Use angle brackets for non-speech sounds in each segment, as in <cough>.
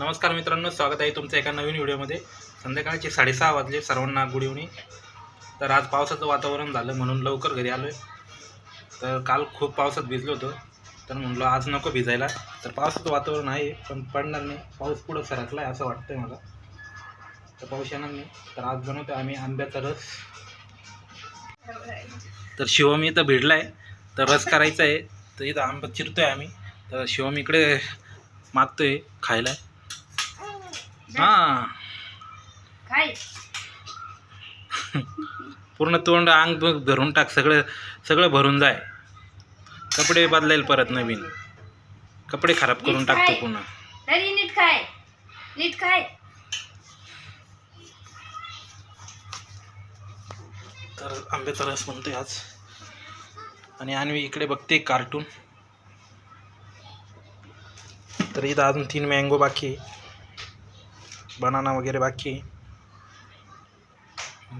नमस्कार मित्रांनो स्वागत आहे तुमचं एका नवीन व्हिडिओमध्ये. संध्याकाळचे साडेसहा वाजले सर्वांना गुड इव्हनिंग तर आज पावसाचं वातावरण झालं म्हणून लवकर घरी आलो आहे तर काल खूप पावसात भिजलो होतो. तर म्हटलं आज नको भिजायला. तर पावसाचं वातावरण आहे पण पडणार नाही. पाऊस पुढं सरकला आहे असं वाटतं मला. तर पाऊस येणार नाही. तर आज बनवतो आम्ही आंब्याचा रस. तर शिवम इथं भिडला आहे तर रस करायचा आहे तर इथं आंबा आहे आम्ही. तर शिवम इकडे मागतोय खायला. हां. काय? <laughs> पूर्ण तोंड अंग भरून टाक सगळं सगळं भरून जाय. कपडे बदलायला परत नवीन. कपडे खराब करून टाकतो पुन्हा. तरी नीट काय? नीट काय? तर आंब्याचा रस बनतोय आज. आणि आणवी इकडे बघते कार्टून तर इथं अजून तीन मँगो बाकी आहे. बनाना वगैरे बाकी आहे.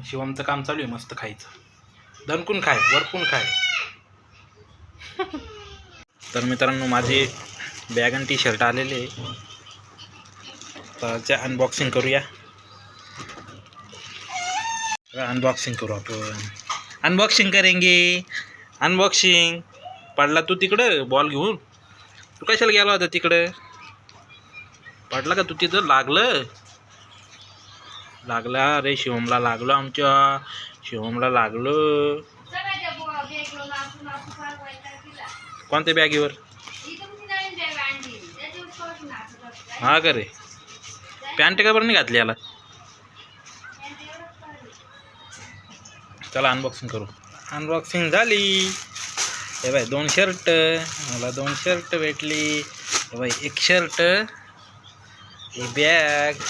शिवमचं काम चालू आहे मस्त खायचं. दणकून खाय वरपून खाय. <laughs> तर मित्रांनो माझे बॅग आणि टी शर्ट आलेले तर अनबॉक्सिंग करूया. अनबॉक्सिंग करू आपण. अनबॉक्सिंग करेंगे. अनबॉक्सिंग पडला तू तिकडं? बॉल घेऊन. तू कशाला गेला होता तिकडं? पडला का तू तिथं? लागलं? लागला. अरे शिवमला लागलो आमच्या. शिवमला लागलो. कोणत्या बॅगीवर? हा का रे? पॅन्ट का बरं नाही घातली याला? चला अनबॉक्सिंग करू. अनबॉक्सिंग झाली. हे बाय दोन शर्ट मला दोन शर्ट भेटली. हे बाय एक शर्ट ही बॅग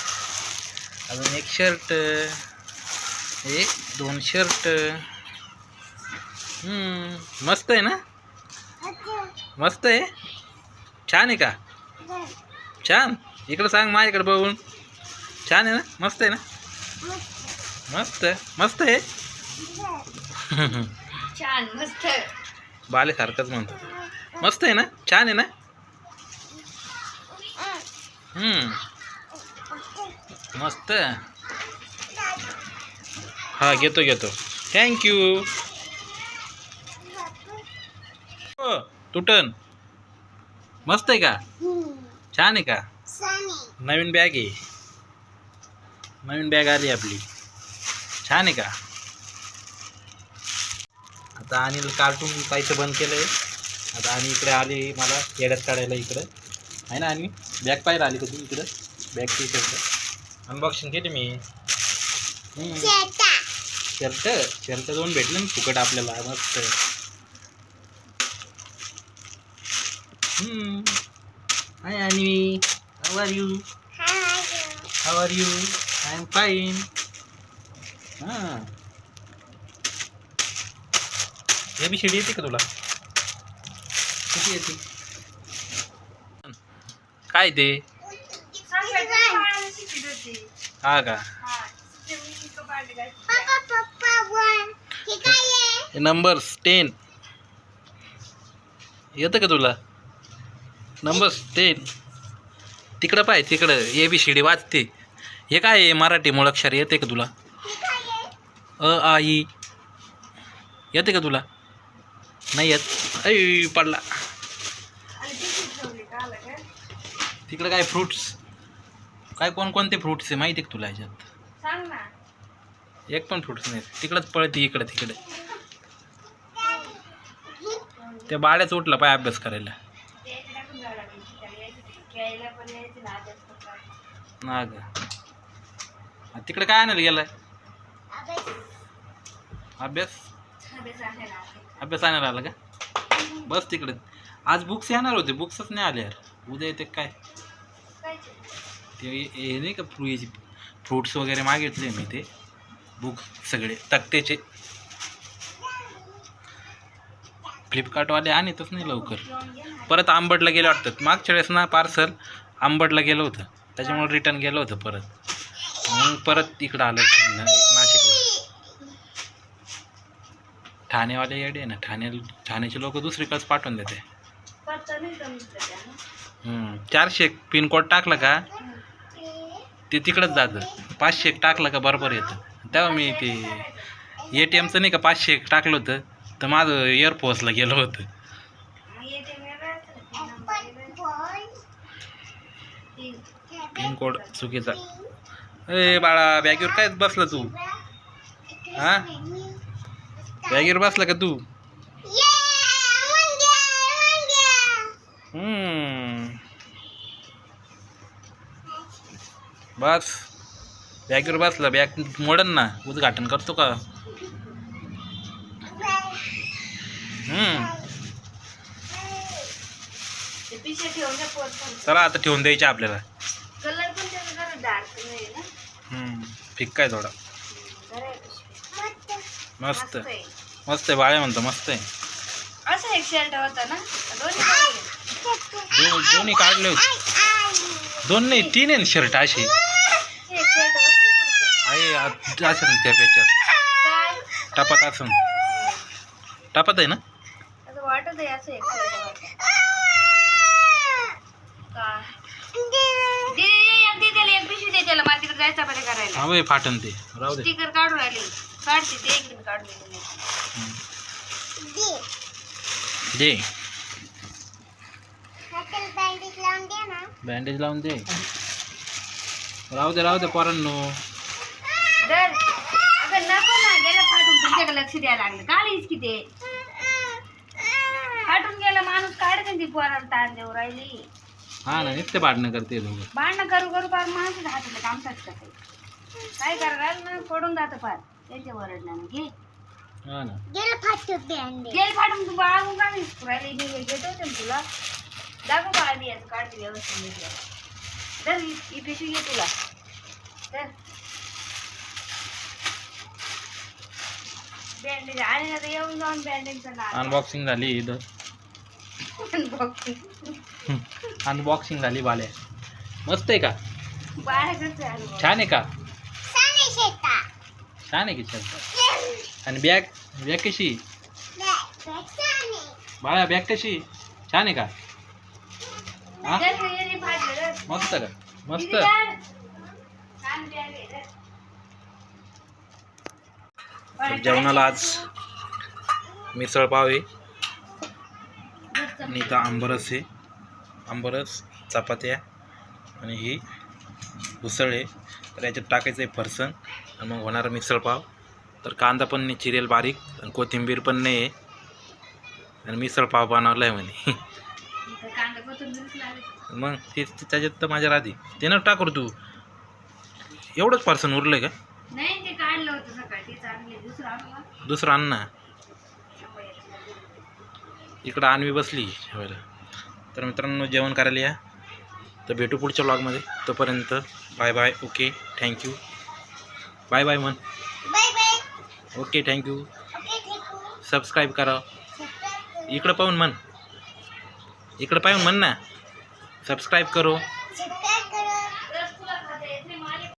अजून एक शर्ट एक दोन शर्ट. मस्त आहे ना? मस्त आहे? छान आहे का? छान. इकडं सांग माझ्याकडे बघून. छान आहे ना? मस्त आहे ना? मस्त. मस्त आहे? छान मस्त. बालेसारखंच म्हणतो मस्त आहे ना? छान आहे ना? हम्म. मस्त हा घेतो घेतो. थँक्यू हो, तुटन. मस्त आहे का? छान आहे का? नवीन बॅग आहे. नवीन बॅग आली आपली. छान आहे का? आता अनिल कार्टून पाहायचं बंद केलं आहे आता आणि इकडे आली मला येड्यात काढायला इकडं. आहे ना आणि बॅग पाहिजे आली कधी इकडं? बॅग टी शर्ट अनबॉक्सिंग केली मी. शर्ट. शर्ट? दोन भेटले ना फुकट आपल्याला. मस्त हाय आणि how are you how are you I am fine हां. हे बी शिडी येते का तुला? किती येते? काय ते? हा का? नंबर्स नंबर टेन येतं का तुला? नंबर्स टेन तिकडं पाय तिकडं. ए बी सी डी वाचते. हे काय आहे? मराठी मुळाक्षर येते का तुला? अ आ ई. येते का तुला? नाही येत. ऐ पडला. तिकडं काय फ्रुट्स काय कोणकोणते फ्रुट्स आहे माहिती आहे तुला ह्याच्यात? सांग ना. एक पण फ्रुट्स नाही. तिकडंच पळते इकडं तिकडे. त्या बाळ्याच उठला पाय अभ्यास करायला. ते ते. ना ग तिकडे काय आणायला गेलाय? अभ्यास? अभ्यास आणायला आले. का? बस तिकडे. आज बुक्स येणार होते. बुक्सच नाही आले यार. उद्या येते काय? ते? ते हे नाही का फ्रू फ्रुट्स वगैरे मागितले मी ते. बुक सगळे तक्तेचे. फ्लिपकार्टवाले आणतच नाही लवकर. परत आंबडला गेलं वाटतं. मागच्या वेळेस ना पार्सल आंबडला गेलं होतं. त्याच्यामुळे रिटर्न गेलं होतं परत. मग परत इकडं आलं नाशिकला. ठाणेवाले येडे ना. ठाणे ठाण्याचे लोक दुसरीकडेच पाठवून देते. चारशे पिनकोड टाकला का. ते तिकडंच जातं. पाचशे एक टाकलं का बरोबर येतं. तेव्हा मी ते ए टी एमचं नाही का पाचशे एक टाकलं होतं तर माझं एअरफोर्सला गेलं होतं. पिनकोड चुकीचा. ए बाळा बॅगीवर काय बसला तू? हा? बॅगीवर बसला का तू? हम्म. बस. बॅगीवर बसला बॅग मोडन ना उद्घाटन करतो का. चला आता ठेवून द्यायचे आपल्याला. कलर पण त्याचा जरा डार्क नाही ना? हम्म. फिक्का आहे थोडा. मस्त. आहे. मस्त आहे बाळ्या म्हणतो मस्त आहे. असं एक शर्ट होता ना? दोन्ही काढले. दो दोन्ही काढले होते. दोन नाही तीन आहे ना शर्ट असे हे एक शर्ट होतं ना असेल त्या त्याच्यात. टापात असून टापात आहे ना? असं वाटत आहे असं हा फाटन ते राहू दे. स्टिकर काढून राहिली. काढते ते एक काढून. दे. बँडेज लावून दे. राहू दे राहू दे पोरांनो. धर. अगं नको ना गेलं फाटून तुमच्याकडे लक्ष द्यायला लागलं. काल की ते? फाटून गेला माणूस काढते ती पोराला ताण देऊ राहिली. हा ना नुसते भांडणं करते दोघं भांडणं करू करू फार माणूस हातातलं काम साधतं काही? काय करायला ना पडून जातं फार. त्यांच्या वरडण्यानं. घे. हा ना. गेल फाटून तू बाळगून का नाही राहिली. मी हे घेत होते ना तुला. दाखव बाळा मी याचं काढते व्यवस्थित याचं. धर ही ही पिशवी घे तुला. धर. बँडेज आणि आता येऊन जाऊन बँडेजचं नाव अनबॉक्सिंग झाली इथं. अनबॉक्सिंग झाली बाल्या मस्त आहे का? छान आहे का? छान आहे की छान? आणि बॅग? बॅग कशी? बाळा बॅग कशी? छान आहे का? हा? हे. मस्त का? मस्त दिदी, धर. छान bag आहे, धर. तर जेवणाला आज मिसळ पाव आहे. आणि इथं आंबरस आहे. आंबरस चपात्या आणि ही उसळ आहे. तर याच्यात टाकायचं आहे फरसन आणि मग होणार मिसळ पाव. तर कांदा पण नाही चिरेल बारीक आणि कोथिंबीर पण नाही आहे. आणि मिसळ पाव बनवला आहे म्हणे. मग ते त्याच्यात तर माझ्या राहते. ते ना टाकू तू. एवढंच फरसन उरलं आहे का होतं सकाळी. दुसरं आणलं. दुसरं आण ना. इकडं आणवी बसली. जेवायला तर मित्रांनो जेवण करायला या. तर भेटू पुढच्या ब्लॉगमध्ये तोपर्यंत bye bye okay thank you bye bye म्हण ओके थँक्यू सबस्क्राईब करा. इकडं पाहून म्हण. इकडं पाहून म्हण ना. सबस्क्राईब करो.